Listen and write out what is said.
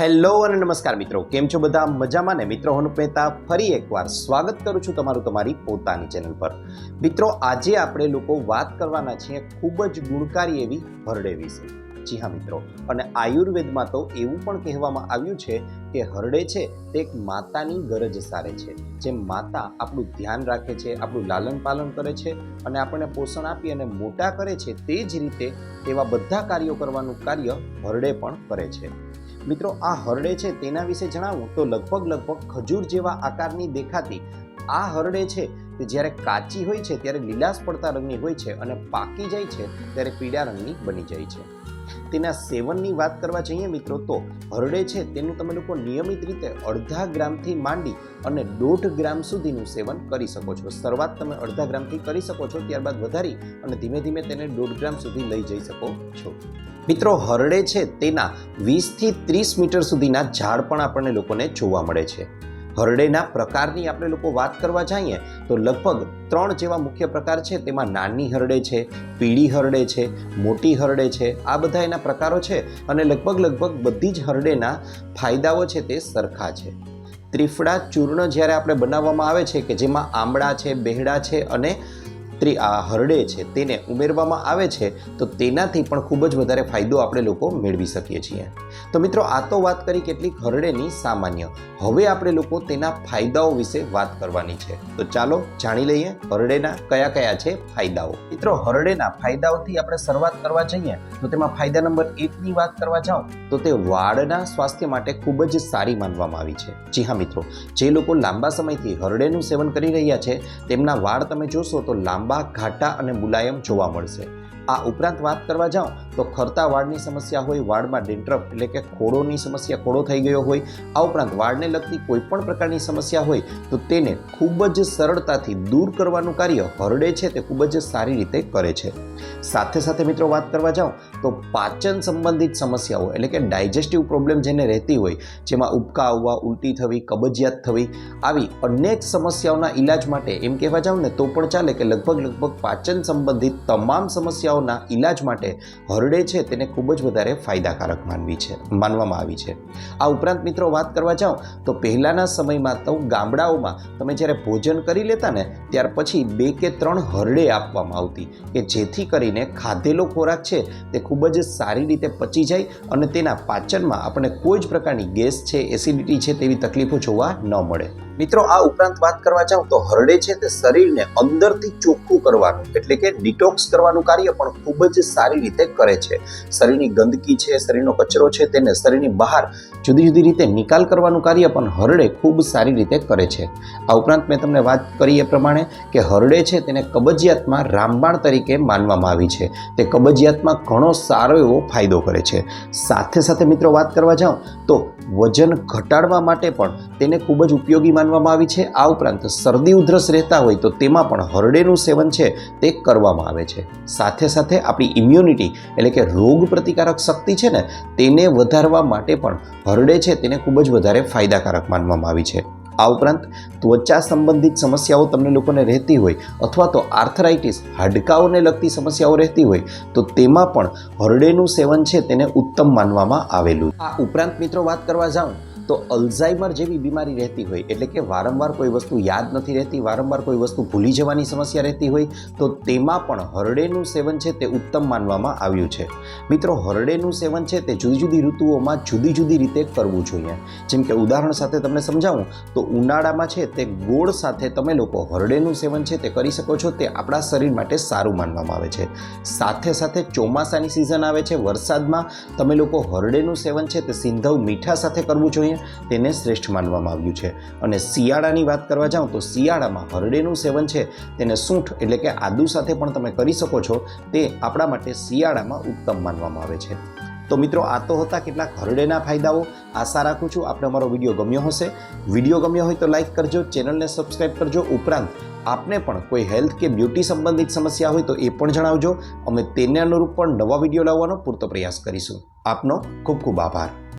Hello અને નમસ્કાર મિત્રો. કેમ છો બધા? મજામાં ને? મિત્રો, હું મહેતા ફરી એકવાર સ્વાગત કરું છું તમારું તમારી પોતાની ચેનલ પર. મિત્રો, આજે આપણે લોકો વાત કરવાના છીએ ખૂબ જ ગુણકારી એવી હરડે વિશે. જી હા, મિત્રો. અને આયુર્વેદમાં તો એવું પણ કહેવામાં આવ્યું છે કે હરડે છે તે એક માતાની ગરજ સારે છે. જેમ માતા આપણું ધ્યાન રાખે છે, આપણું લાલન પાલન કરે છે અને આપણને પોષણ આપી અને મોટા કરે છે તે જ રીતે એવા બધા કાર્યો કરવાનું કાર્ય હરડે પણ કરે છે. મિત્રો, આ હરડે છે તેના વિશે જણાવું તો લગભગ લગભગ ખજૂર જેવા આકારની દેખાતી આ હરડે છે તે જ્યારે કાચી હોય છે ત્યારે લીલાશ પડતા રંગની હોય છે અને પાકી જાય છે ત્યારે પીળા રંગની બની જાય છે. તેના સેવનની વાત કરવા જઈએ મિત્રો તો હરડે છે તેનું તમે લોકો નિયમિત રીતે અડધા ગ્રામથી માંડી અને દોઢ ગ્રામ સુધીનું સેવન કરી શકો છો. શરૂઆત તમે અડધા ગ્રામથી કરી શકો છો, ત્યારબાદ વધારી અને ધીમે ધીમે તેને દોઢ ગ્રામ સુધી લઈ જઈ શકો છો. મિત્રો હરડે છે તેના વીસથી ત્રીસ મીટર સુધીના ઝાડ પણ આપણને લોકોને જોવા મળે છે. હરડેના પ્રકારની આપણે લોકો વાત કરવા જઈએ, તો લગભગ ત્રણ જેવા મુખ્ય પ્રકાર છે. તેમાં નાની હરડે છે, પીળી હરડે છે, મોટી હરડે છે, આ બધા એના પ્રકારો છે અને લગભગ લગભગ બધી જ હરડેના ફાયદાઓ છે તે સરખા છે. ત્રિફળા ચૂર્ણ જ્યારે આપણે બનાવવામાં આવે છે કે જેમાં આમળા છે બેહડા છે અને આ હરડે છે, તેને ઉમેરવામાં આવે છે, તો તેનાથી પણ ખૂબ જ વધારે ફાયદો આપણે લોકો મેળવી શકીએ છીએ. તો મિત્રો, આ તો વાત કરી કેટલીક હરડેની સામાન્ય. હવે આપણે લોકો તેના ફાયદાઓ વિશે વાત કરવાની છે. તો ચાલો જાણી લઈએ હરડેના કયા કયા છે ફાયદાઓ. મિત્રો, હરડેના ફાયદાઓથી આપણે શરૂઆત કરવા જઈએ, તો તેમાં ફાયદા નંબર એકની વાત કરવા જાઓ, તો તે વાળના સ્વાસ્થ્ય માટે ખૂબ જ સારી માનવામાં આવી છે. જી હા મિત્રો, જે લોકો લાંબા સમયથી હરડેનું સેવન કરી રહ્યા છે, તેમના વાળ તમે જોશો તો લાંબા ઘાટા અને મુલાયમ જોવા મળશે. આ ઉપરાંત વાત કરવા જાઓ તો ખરતા વાળની સમસ્યા હોય, વાળમાં ડેન્ડ્રફ એટલે કે ખોડોની સમસ્યા ખોડો થઈ ગયો હોય, આ ઉપરાંત વાળને લગતી કોઈ પણ પ્રકારની સમસ્યા હોય, તો તેને ખૂબ જ સરળતાથી દૂર કરવાનું કાર્ય હરડે છે, તે ખૂબ જ સારી રીતે કરે છે. સાથે સાથે મિત્રો વાત કરવા જાઓ તો પાચન સંબંધિત સમસ્યાઓ એટલે કે ડાયજેસ્ટિવ પ્રોબ્લેમ જેને રહેતી હોય, જેમાં ઉબકા આવવા, ઉલટી થવી, કબજિયાત થવી, આવી અનેક સમસ્યાઓના ઈલાજ માટે એમ કહેવા જાવ ને, તો પણ ચાલે કે લગભગ લગભગ પાચન સંબંધિત તમામ સમસ્યાઓના ઈલાજ માટે હરડે છે તેને ખૂબ જ વધારે ફાયદાકારક માનવી છે, માનવામાં આવી છે. આ ઉપરાંત મિત્રો વાત કરવા જાઓ તો પહેલાંના સમયમાં તો ગામડાઓમાં તમે જ્યારે ભોજન કરી લેતા ને ત્યાર પછી બે કે ત્રણ હરડે આપવામાં આવતી કે જેથી કરીને ખાધેલો ખોરાક છે તે ખૂબ જ સારી રીતે પચી જાય અને તેના પાચનમાં આપણને કોઈ જ પ્રકારની ગેસ છે, એસિડિટી છે તેવી તકલીફો જોવા ન મળે. મિત્રો આ ઉપરાંત વાત કરવા જાઉં તો હરડે છે તે શરીરને અંદરથી ચોખ્ખું કરવાનું, એટલે કે ડિટોક્સ કરવાનું કાર્ય પણ ખૂબ જ સારી રીતે કરે છે. શરીરની ગંદકી છે, શરીરનો કચરો છે તેને શરીરની બહાર જુદી જુદી રીતે નિકાલ કરવાનું કાર્ય પણ હરડે ખૂબ સારી રીતે કરે છે. આ ઉપરાંત મેં તમને વાત કરી એ પ્રમાણે કે હરડે છે તેને કબજિયાતમાં રામબાણ તરીકે માનવામાં આવી છે. તે કબજિયાતમાં ઘણો સારો એવો ફાયદો કરે છે. સાથે સાથે મિત્રો વાત કરવા જાઉં તો વજન ઘટાડવા માટે પણ તેને ખૂબ જ ઉપયોગી માનવામાં આવી છે. આ ઉપરાંત શરદી ઉધરસ રહેતા હોય તો તેમાં પણ હરડેનું સેવન છે તે કરવામાં આવે છે. સાથે સાથે આપણી ઇમ્યુનિટી એટલે કે રોગ પ્રતિકારક શક્તિ છે ને, તેને વધારવા માટે પણ હરડે છે, તેને ખૂબ જ વધારે ફાયદાકારક માનવામાં આવી છે. આ ઉપરાંત ત્વચા સંબંધિત સમસ્યાઓ તમને લોકોને રહેતી હોય અથવા તો આર્થરાઇટિસ, હાડકાઓને લગતી સમસ્યાઓ રહેતી હોય, તો તેમાં પણ હરડેનું સેવન છે, તેને ઉત્તમ માનવામાં આવેલું. આ ઉપરાંત મિત્રો વાત કરવા જાઉં તો અલ્ઝાઇમર જેવી બીમારી રહેતી હોય, એટલે કે વારંવાર કોઈ વસ્તુ યાદ નથી રહેતી, વારંવાર કોઈ વસ્તુ ભૂલી જવાની સમસ્યા રહેતી હોય, તો તેમાં પણ હરડેનું સેવન છે તે ઉત્તમ માનવામાં આવ્યું છે. મિત્રો, હરડેનું સેવન છે તે જુદી જુદી ઋતુઓમાં જુદી જુદી રીતે કરવું જોઈએ. જેમ કે ઉદાહરણ સાથે તમને સમજાવું, તો ઉનાળામાં છે તે ગોળ સાથે તમે લોકો હરડેનું સેવન છે તે કરી શકો છો, તે આપણા શરીર માટે સારું માનવામાં આવે છે. સાથે સાથે ચોમાસાની સિઝન આવે છે વરસાદમાં, તમે લોકો હરડેનું સેવન છે તે સિંધવ મીઠા સાથે કરવું જોઈએ તેને શ્રેષ્ઠ માનવામાં આવ્યું છે. અને શિયાળાની વાત કરવા જાઉં તો શિયાળામાં હરડેનું સેવન છે. તેને સૂંઠ એટલે કે આદુ સાથે પણ તમે કરી શકો છો. તે આપણા માટે શિયાળામાં ઉત્તમ માનવામાં આવે છે. તો મિત્રો, આ તો હતા કેટલાક હરડેના ફાયદાઓ. આશા રાખું છું આપને અમારો વીડિયો ગમ્યો હશે. વીડિયો ગમ્યો હોય તો લાઇક કરજો, ચેનલને સબસ્ક્રાઈબ કરજો. ઉપરાંત, આપને પણ કોઈ હેલ્થ કે બ્યુટી સંબંધિત સમસ્યા હોય તો એ પણ જણાવજો. અમે તેને અનુરૂપ પણ નવા વીડિયો લાવવાનો પૂરતો પ્રયાસ કરીશું. આપનો ખૂબ ખૂબ આભાર.